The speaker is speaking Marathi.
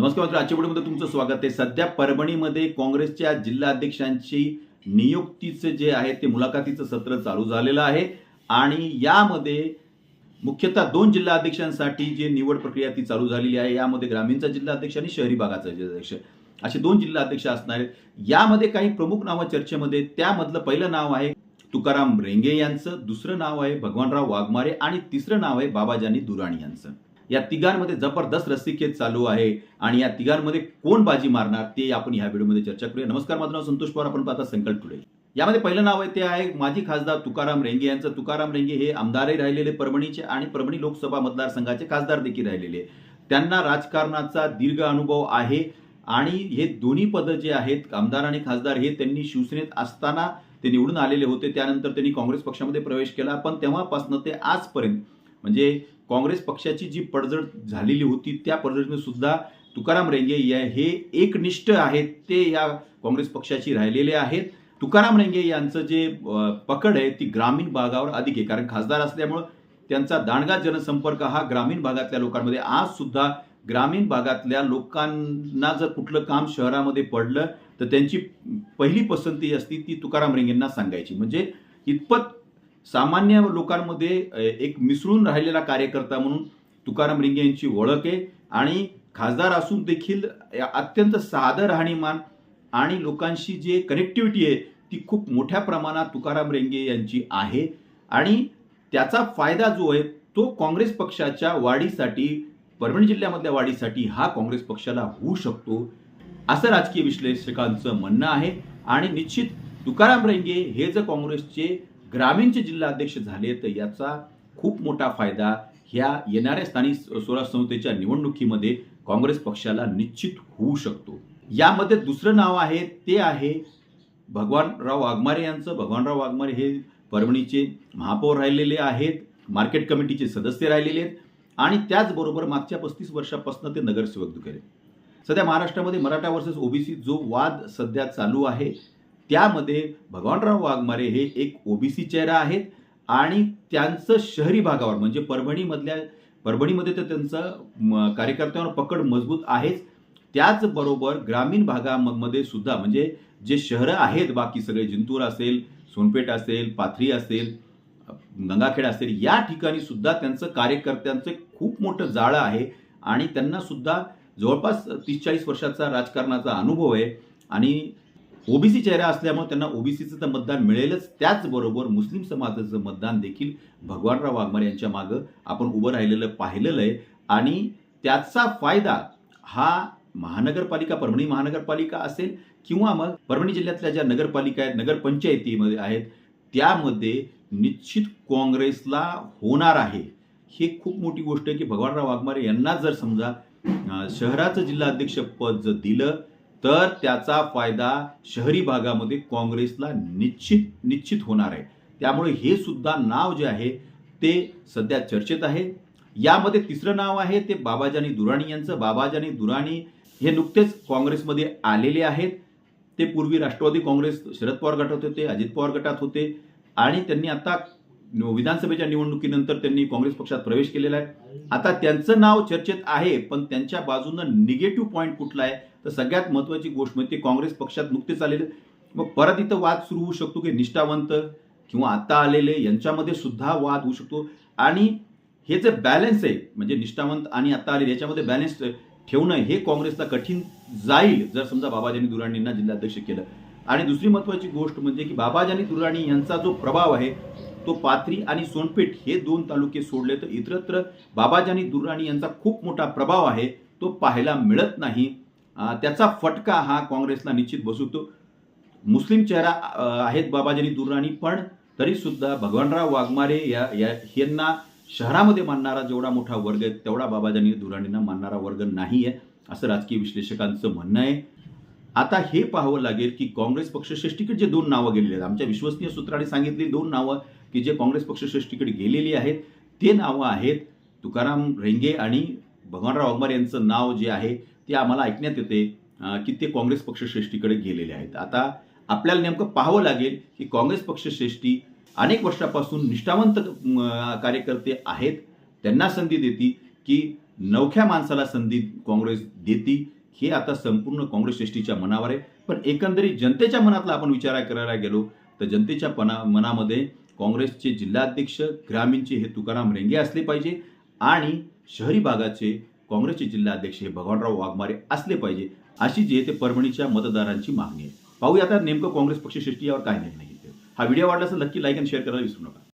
नमस्कार मित्र आजच्या व्हिडिओमध्ये तुमचं स्वागत आहे. सध्या परभणीमध्ये काँग्रेसच्या जिल्हाध्यक्षांची नियुक्तीचे जे आहे ते मुलाखतीचं सत्र चालू झालेलं आहे. आणि यामध्ये मुख्यतः दोन जिल्हाध्यक्षांसाठी जे निवड प्रक्रिया ती चालू झालेली आहे. यामध्ये ग्रामीणचा जिल्हाध्यक्ष आणि शहरी भागाचा जिल्हाध्यक्ष. असे दोन जिल्हाध्यक्ष असणार आहेत. यामध्ये काही प्रमुख नावं चर्चेमध्ये त्यामधलं पहिलं नाव आहे तुकाराम रेंगे यांचं दुसरं नाव आहे भगवानराव वाघमारे आणि तिसरं नाव आहे बाबाजानी दुराणी यांचं. या तिघांमध्ये जबरदस्त रस्सीखेच चालू आहे. आणि या तिघांमध्ये कोण बाजी मारणार ते आपण या व्हिडिओमध्ये चर्चा करूया. नमस्कार माझं नाव संतोष पवार. आपण पाहता संकल्प टुडे. यामध्ये पहिलं नाव आहे ते आहे माजी खासदार तुकाराम रेंगे यांचं. तुकाराम रेंगे हे आमदारही राहिलेले परभणीचे आणि परभणी लोकसभा मतदारसंघाचे खासदार देखील राहिलेले. त्यांना राजकारणाचा दीर्घ अनुभव आहे आणि हे दोन्ही पदं जे आहेत आमदार आणि खासदार हे त्यांनी शिवसेनेत असताना ते निवडून आलेले होते. त्यानंतर त्यांनी काँग्रेस पक्षामध्ये प्रवेश केला. पण तेव्हापासून ते आजपर्यंत म्हणजे काँग्रेस पक्षाची जी पडझड झालेली होती त्या पडझडीने सुद्धा तुकाराम रेंगे या हे एकनिष्ठ आहेत ते या काँग्रेस पक्षाची राहिलेले आहेत. तुकाराम रेंगे यांचं जे पकड आहे ती ग्रामीण भागावर अधिक आहे. कारण खासदार असल्यामुळं त्यांचा दांडगा जनसंपर्क हा ग्रामीण भागातल्या लोकांमध्ये. आज सुद्धा ग्रामीण भागातल्या लोकांना जर कुठलं काम शहरामध्ये पडलं तर त्यांची पहिली पसंती असती ती तुकाराम रेंगेंना सांगायची. म्हणजे इतपत सामान्य लोकांमध्ये एक मिसळून राहिलेला कार्यकर्ता म्हणून तुकाराम रिंगे यांची ओळख आहे आणि खासदार असून देखील अत्यंत साधं राहणीमान आणि लोकांशी जे कनेक्टिव्हिटी आहे ती खूप मोठ्या प्रमाणात तुकाराम रेंगे यांची आहे. आणि त्याचा फायदा जो आहे तो काँग्रेस पक्षाच्या वाढीसाठी परभणी जिल्ह्यामधल्या वाढीसाठी हा काँग्रेस पक्षाला होऊ शकतो असं राजकीय विश्लेषकांचं म्हणणं आहे. आणि निश्चित तुकाराम रेंगे हे जर काँग्रेसचे ग्रामीणचे जिल्हाध्यक्ष झाले तर याचा खूप मोठा फायदा ह्या येणाऱ्या स्थानिक स्वराज संस्थेच्या निवडणुकीमध्ये काँग्रेस पक्षाला निश्चित होऊ शकतो. यामध्ये दुसरं नाव आहे ते आहे भगवानराव वाघमारे यांचं. भगवानराव वाघमारे हे परभणीचे महापौर राहिलेले आहेत मार्केट कमिटीचे सदस्य राहिलेले आहेत आणि त्याचबरोबर मागच्या पस्तीस वर्षापासून ते नगरसेवक दुखेले सध्या महाराष्ट्रामध्ये मराठा वर्सेस ओबीसी जो वाद सध्या चालू आहे त्यामध्ये भगवानराव वाघमारे हे एक ओबीसी चेहरा आहेत आणि त्यांचं शहरी भागावर म्हणजे परभणीमधल्या परभणीमध्ये तर त्यांचं कार्यकर्त्यांवर पकड मजबूत आहेच. त्याचबरोबर ग्रामीण भागामध्ये सुद्धा म्हणजे जे शहरं आहेत बाकी सगळे जिंतूर असेल सोनपेठ असेल पाथरी असेल गंगाखेड असेल या ठिकाणी सुद्धा त्यांचं कार्यकर्त्यांचं खूप मोठं जाळं आहे. आणि त्यांना सुद्धा जवळपास तीस चाळीस वर्षाचा राजकारणाचा अनुभव आहे. आणि ओबीसी चेहरा असल्यामुळे त्यांना ओबीसीचं तर मतदान मिळेलच. त्याचबरोबर मुस्लिम समाजाचं मतदान देखील भगवानराव वाघमारे यांच्या मागं आपण उभं राहिलेलं पाहिलेलं आहे. आणि त्याचा फायदा हा महानगरपालिका परभणी महानगरपालिका असेल किंवा मग परभणी जिल्ह्यातल्या ज्या नगरपालिका आहेत नगरपंचायतीमध्ये आहेत त्यामध्ये निश्चित काँग्रेसला होणार आहे. हे खूप मोठी गोष्ट आहे की भगवानराव वाघमारे यांना जर समजा शहराचं शहराचं जिल्हाध्यक्षपद जर दिलं तर त्याचा फायदा शहरी भागामध्ये काँग्रेसला निश्चित निश्चित होणार आहे. त्यामुळे हे सुद्धा नाव जे आहे ते सध्या चर्चेत आहे. यामध्ये तिसरं नाव आहे ते बाबाजानी दुराणी यांचं. बाबाजानी दुराणी हे नुकतेच काँग्रेसमध्ये आलेले आहेत. ते पूर्वी राष्ट्रवादी काँग्रेस शरद पवार गटात होते अजित पवार गटात होते. आणि त्यांनी आता विधानसभेच्या निवडणुकीनंतर त्यांनी काँग्रेस पक्षात प्रवेश केलेला आहे. आता त्यांचं नाव चर्चेत आहे पण त्यांच्या बाजूनं निगेटिव्ह पॉईंट कुठला आहे? तर सगळ्यात महत्त्वाची गोष्ट म्हणजे काँग्रेस पक्षात नुकतेच आलेले मग परत इथं वाद सुरू होऊ शकतो की निष्ठावंत किंवा आता आलेले यांच्यामध्ये सुद्धा वाद होऊ शकतो. आणि हे जे बॅलन्स आहे म्हणजे निष्ठावंत आणि आता आलेले याच्यामध्ये बॅलन्स ठेवणं हे काँग्रेसला कठीण जाईल जर समजा बाबाजानी दुराणींना जिल्हाध्यक्ष केलं. आणि दुसरी महत्त्वाची गोष्ट म्हणजे की बाबाजानी दुराणी यांचा जो प्रभाव आहे तो पाथरी आणि सोनपेठ हे दोन तालुके सोडले तर इतरत्र बाबाजानी दुर्राणी यांचा खूप मोठा प्रभाव आहे तो पाहायला मिळत नाही. त्याचा फटका हा काँग्रेसला निश्चित बसवतो. मुस्लिम चेहरा आहेत बाबाजानी दुर्राणी पण तरीसुद्धा भगवानराव वाघमारे या या यांना शहरामध्ये मानणारा जेवढा मोठा वर्ग आहे तेवढा बाबाजानी दुराणींना मानणारा वर्ग नाही आहे असं राजकीय विश्लेषकांचं म्हणणं आहे. आता हे पाहावं लागेल की काँग्रेस पक्ष श्रेष्ठीकडे जे दोन नावं गेलेली आहेत. आमच्या विश्वसनीय सूत्राने सांगितली दोन नावं की जे काँग्रेस पक्षश्रेष्ठीकडे गेलेली आहेत ते नावं आहेत तुकाराम रेंगे आणि भगवानराव वाघमारे यांचं नाव जे आहे ते आम्हाला ऐकण्यात येते की ते काँग्रेस पक्षश्रेष्ठीकडे गेलेले आहेत. आता आपल्याला नेमकं पाहावं लागेल की काँग्रेस पक्षश्रेष्ठी अनेक वर्षापासून निष्ठावंत कार्यकर्ते आहेत. त्यांना संधी देती की नवख्या माणसाला संधी काँग्रेस देती हे आता संपूर्ण काँग्रेस श्रेष्ठीच्या मनावर आहे. पण एकंदरीत जनतेच्या मनातला आपण विचार करायला गेलो तर जनतेच्या पना मनामध्ये काँग्रेसचे जिल्हाध्यक्ष ग्रामीणचे हे तुकाराम रेंगे असले पाहिजे आणि शहरी भागाचे काँग्रेसचे जिल्हाध्यक्ष हे भगवानराव वाघमारे असले पाहिजे अशी जी आहे ते परभणीच्या मतदारांची मागणी आहे. पाहूया आता नेमकं काँग्रेस पक्ष सृष्टी यावर काय निर्णय घेते हा व्हिडिओ आवडला असेल नक्की लाईक आणि शेअर करायला विसरू नका.